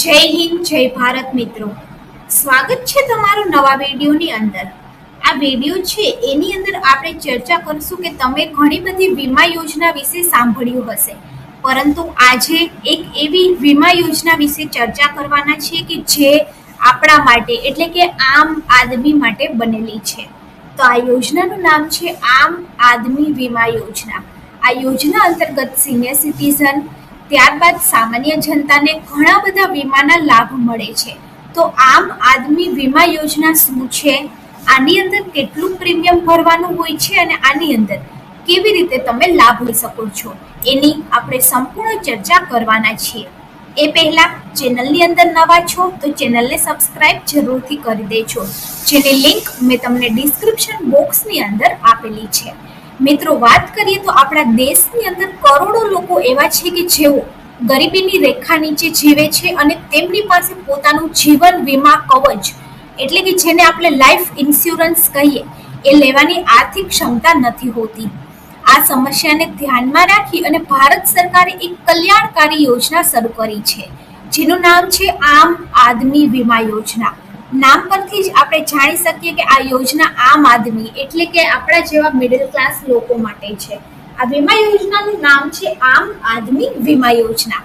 જય હિન્દ, જય ભારત મિત્રો. સ્વાગત છે તમારું નવા વિડીયોની અંદર. આ વીડિયો છે, એની અંદર આપણે ચર્ચા કરશું કે તમે ઘણી બધી વીમા યોજના વિશે સાંભળ્યું હશે. પરંતુ આજે એક એવી વીમા યોજના વિશે ચર્ચા કરવાના છે કે જે આપણા માટે, એટલે કે આમ આદમી માટે બનેલી છે. તો આ યોજનાનું નામ છે, આમ આદમી વીમા યોજના. આ યોજના અંતર્ગત સિનિયર સિટીઝન ત્યારબાદ સામાન્ય જનતાને ઘણા બધા વીમાના લાભ મળે છે. તો આમ આદમી વીમા યોજના શું છે? આની અંદર કેટલું પ્રીમિયમ ભરવાનું હોય છે અને આની અંદર કેવી રીતે તમે લાભ લઈ શકો છો? એની આપણે સંપૂર્ણ ચર્ચા કરવાના છીએ. એ પહેલા ચેનલની અંદર નવા છો તો ચેનલને સબસ્ક્રાઇબ જરૂરથી કરી દેજો. જેની લિંક મેં તમને ડિસ્ક્રિપ્શન બોક્સની અંદર આપેલી છે. મિત્રો, વાત કરીએ તો આપણા દેશની અંદર કરોડો લોકો એવા છે કે જેઓ ગરીબીની રેખા નીચે જીવે છે અને તેમની પાસે પોતાનું જીવન વીમા કવચ, એટલે કે જેને આપણે લાઈફ ઇન્સ્યોરન્સ કહીએ, એ લેવાની આર્થિક ક્ષમતા નથી હોતી. આ સમસ્યાને ધ્યાનમાં રાખી અને ભારત સરકારે એક કલ્યાણકારી યોજના શરૂ કરી છે, જેનું નામ છે આમ આદમી વીમા યોજના. નામ પરથી જ આપણે જાણી શકીએ કે આ યોજના આમ આદમી એટલે કે આપણા જેવા મિડલ ક્લાસ લોકો માટે છે. આ વીમા યોજનાનું નામ છે આમ આદમી વીમા યોજના.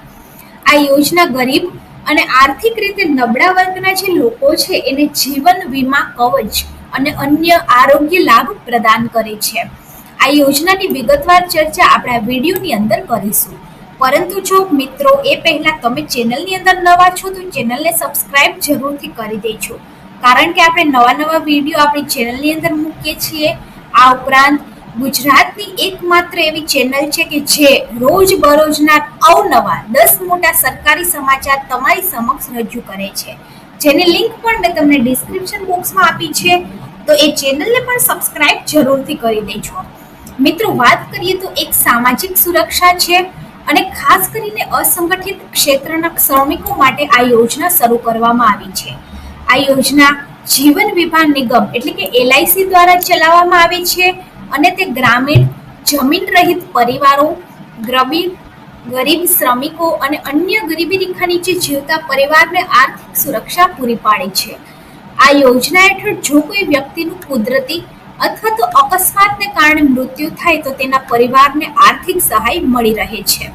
આ યોજના ગરીબ અને આર્થિક રીતે નબળા વર્ગના જે લોકો છે, એને જીવન વીમા કવચ અને અન્ય આરોગ્ય લાભ પ્રદાન કરે છે. આ યોજનાની વિગતવાર ચર્ચા આપણા વિડીયોની અંદર કરીશું. પરંતુ જો મિત્રો એ પહેલા તમે ચેનલની અંદર નવા છો, તો ચેનલને સબસ્ક્રાઇબ જરૂરથી કરી દેજો. કારણ કે આપણે નવા નવા વીડિયો આપણી ચેનલની અંદર મૂકીએ છીએ. આ ઉપરાંત ગુજરાતની એકમાત્ર એવી ચેનલ છે કે જે રોજ બરોજના અવનવા દસ મોટા સરકારી સમાચાર તમારી સમક્ષ રજૂ કરે છે. જેની લિંક પણ મેં તમને ડિસ્ક્રિપ્શન બોક્સમાં આપી છે, તો એ ચેનલને પણ સબસ્ક્રાઇબ જરૂરથી કરી દેજો. મિત્રો, વાત કરીએ તો એક સામાજિક સુરક્ષા છે. અને ખાસ કરીને અસંગઠિત ક્ષેત્રના શ્રમિકો માટે આ યોજના શરૂ કરવામાં આવી છે. આ યોજના જીવન વીમા નિગમ એટલે કે એલઆઈસી દ્વારા ચલાવવામાં આવે છે અને તે ગ્રામીણ જમીન રહિત પરિવારો ગ્રામીણ ગરીબ શ્રમિકો અને અન્ય ગરીબી રેખા નીચે જીવતા પરિવારને આર્થિક સુરક્ષા પૂરી પાડે છે. આ યોજના હેઠળ જો કોઈ વ્યક્તિનું કુદરતી અથવા તો અકસ્માતને કારણે મૃત્યુ થાય તો તેના પરિવારને આર્થિક સહાય મળી રહે છે.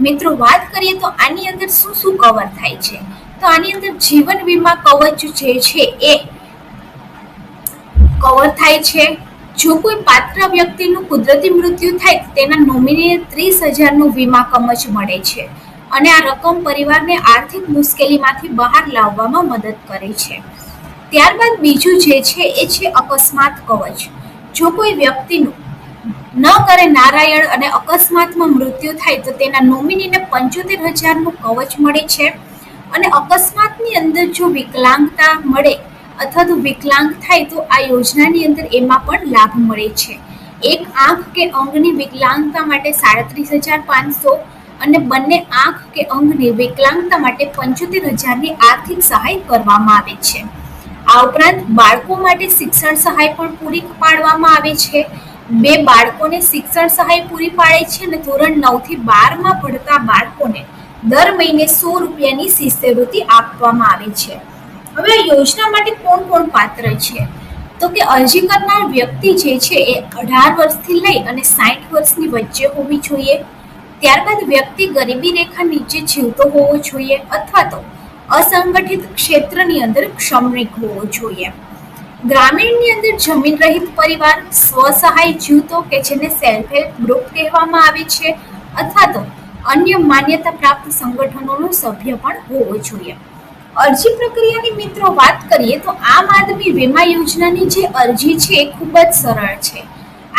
મિત્રો, વાત કરીએ તો આની અંદર શું શું કવર થાય છે? તો આની અંદર જીવન વીમા કવચ જે છે એ કવર થાય છે. જો કોઈ પાત્ર વ્યક્તિનું કુદરતી મૃત્યુ થાય તેના નોમિનીને ત્રીસ હજારનું વીમા કવચ મળે છે અને આ રકમ પરિવારને આર્થિક મુશ્કેલીમાંથી બહાર લાવવામાં મદદ કરે છે. ત્યારબાદ બીજું જે છે, એ છે અકસ્માત કવચ. જો કોઈ વ્યક્તિનું ન કરે નારાયણ અને અકસ્માતમાં મૃત્યુ થાય, તો તેના નોમિનીને પંચોતેર હજારનું કવચ મળે છે. અને અકસ્માતની અંદર જો વિકલાંગતા મળે અથવા તો વિકલાંગ થાય, તો આ યોજનાની અંદર એમાં પણ લાભ મળે છે. એક આંખ કે અંગની વિકલાંગતા માટે સાડત્રીસ હજાર પાંચસો અને બંને આંખ કે અંગની વિકલાંગતા માટે પંચોતેર હજારની આર્થિક સહાય કરવામાં આવે છે. આ ઉપરાંત બાળકો માટે શિક્ષણ સહાય પણ પૂરી પાડવામાં આવે છે. બે બાળકોને શિક્ષણ સહાય પૂરી પાડે છે અને ધોરણ નવથી બારમાં ભણતા બાળકોને દર મહિને સો રૂપિયાની શિષ્યવૃત્તિ આપવામાં આવે છે. હવે આ યોજના માટે કોણ કોણ પાત્ર છે? તો કે અરજી કરનાર વ્યક્તિ જે છે એ અઢાર વર્ષથી લઈ અને સાઠ વર્ષની વચ્ચે હોવી જોઈએ. ત્યારબાદ વ્યક્તિ ગરીબી રેખા નીચે જીવતો હોવો જોઈએ અથવા તો અસંગઠિત ક્ષેત્રની અંદર શ્રમિક હોવો જોઈએ. ગ્રામીણની અંદર જમીન રહિત પરિવાર સ્વસહાય જૂથો કે જેને સેલ્ફ હેલ્પ ગ્રુપ કહેવામાં આવે છે અથવા તો અન્ય માન્યતા પ્રાપ્ત સંગઠનોનો સભ્ય પણ હોવો જોઈએ. અરજી પ્રક્રિયાની મિત્રો વાત કરીએ તો આમ આદમી વીમા યોજનાની જે અરજી છે એ ખૂબ જ સરળ છે.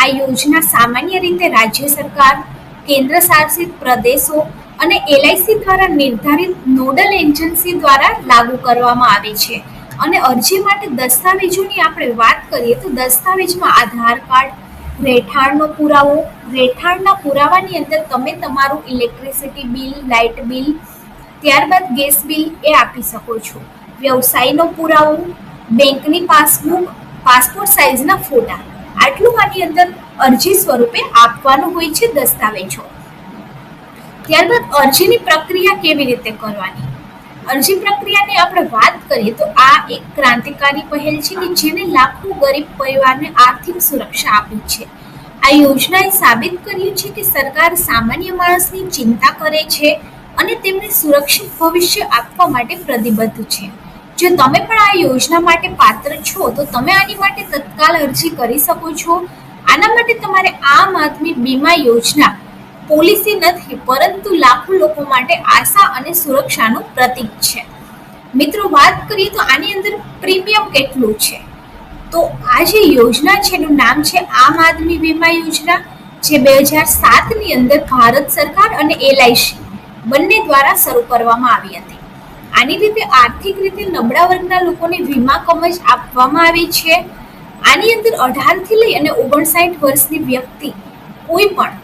આ યોજના સામાન્ય રીતે રાજ્ય સરકાર, કેન્દ્ર શાસિત પ્રદેશો અને એલઆઈસી દ્વારા નિર્ધારિત નોડલ એજન્સી દ્વારા લાગુ કરવામાં આવે છે. અને અરજી માટે દસ્તાવેજોની આપણે વાત કરીએ તો દસ્તાવેજમાં આધાર કાર્ડ, રહેઠાણનો પુરાવો, રહેઠાણના પુરાવાની અંદર તમે તમારું ઇલેક્ટ્રિસિટી બિલ લાઇટ બિલ ત્યારબાદ ગેસ બિલ એ આપી શકો છો. વ્યવસાયનો પુરાવો, બેંકની પાસબુક, પાસપોર્ટ સાઇઝના ફોટા, આટલું આની અંદર અરજી સ્વરૂપે આપવાનું હોય છે દસ્તાવેજો. ત્યારબાદ અરજીની પ્રક્રિયા કેવી રીતે કરવાની? અરજી પ્રક્રિયાની આપણે વાત કરીએ તો આ એક ક્રાંતિકારી પહેલ છે કે જેને લાખો ગરીબ પરિવારને આર્થિક સુરક્ષા આપી છે. આ યોજનાએ સાબિત કર્યું છે કે સરકાર સામાન્ય માણસની ચિંતા કરે છે અને તેમને સુરક્ષિત ભવિષ્ય આપવા માટે પ્રતિબદ્ધ છે. જો તમે પણ આ યોજના માટે પાત્ર છો, તો તમે આની માટે તત્કાલ અરજી કરી શકો છો. આના માટે તમારે આમ આદમી બીમા યોજના પોલિસી નથી, પરંતુ લાખો લોકો માટે આશા અને સુરક્ષાનું પ્રતીક છે. મિત્રો, વાત કરીએ તો આની અંદર પ્રીમિયમ કેટલું છે? તો આ જે યોજના છે, એનું નામ છે આમ આદમી વીમા યોજના, જે બે હજાર સાતની અંદર ભારત સરકાર અને એલઆઈસી બંને દ્વારા શરૂ કરવામાં આવી હતી. આની રીતે આર્થિક રીતે નબળા વર્ગના લોકોને વીમા કવચ આપવામાં આવી છે. આની અંદર અઢારથી લઈ અને ઓગણસાઠ વર્ષની વ્યક્તિ કોઈ પણ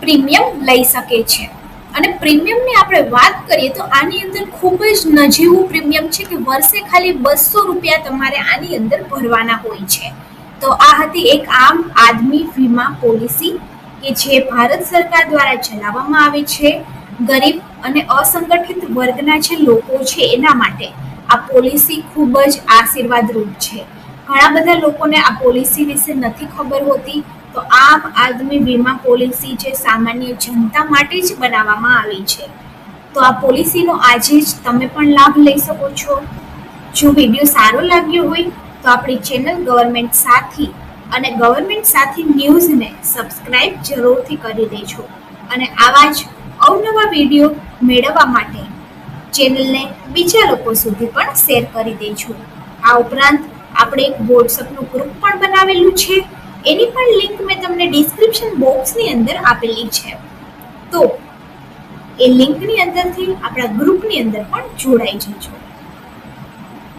પ્રીમિયમ લઈ શકે છે. અને પ્રીમિયમની આપણે વાત કરીએ તો આની અંદર ખૂબ જ નજીવું પ્રીમિયમ છે કે વર્ષે ખાલી બસો રૂપિયા તમારે આની અંદર ભરવાના હોય છે. તો આ હતી એક આમ આદમી વીમા પોલિસી કે જે ભારત સરકાર દ્વારા ચલાવવામાં આવે છે. ગરીબ અને અસંગઠિત વર્ગના જે લોકો છે એના માટે આ પોલિસી ખૂબ જ આશીર્વાદરૂપ છે. ઘણા બધા લોકોને આ પોલિસી વિશે નથી ખબર હોતી, તો આમ આદમી વીમા પોલિસી જે સામાન્ય જનતા માટે જ બનાવવામાં આવી છે. તો આ પોલિસીનો આજે જ તમે પણ લાભ લઈ શકો છો. જો વીડિયો સારો લાગ્યો હોય, તો આપણી ચેનલ ગવર્મેન્ટ સાથી અને ગવર્મેન્ટ સાથી ન્યૂઝને સબસ્ક્રાઇબ જરૂરથી કરી દેજો. અને આવા જ અવનવા વીડિયો મેળવવા માટે ચેનલને બીજા લોકો સુધી પણ શેર કરી દેજો. આ ઉપરાંત આપણે એક વોટ્સઅપનું ગ્રુપ પણ બનાવેલું છે. એની પણ લિંક મેં તમને ડિસ્ક્રિપ્શન બોક્સની અંદર આપેલી છે. તો એ લિંકની અંદરથી આપણા ગ્રુપની અંદર પણ જોડાઈ જજો.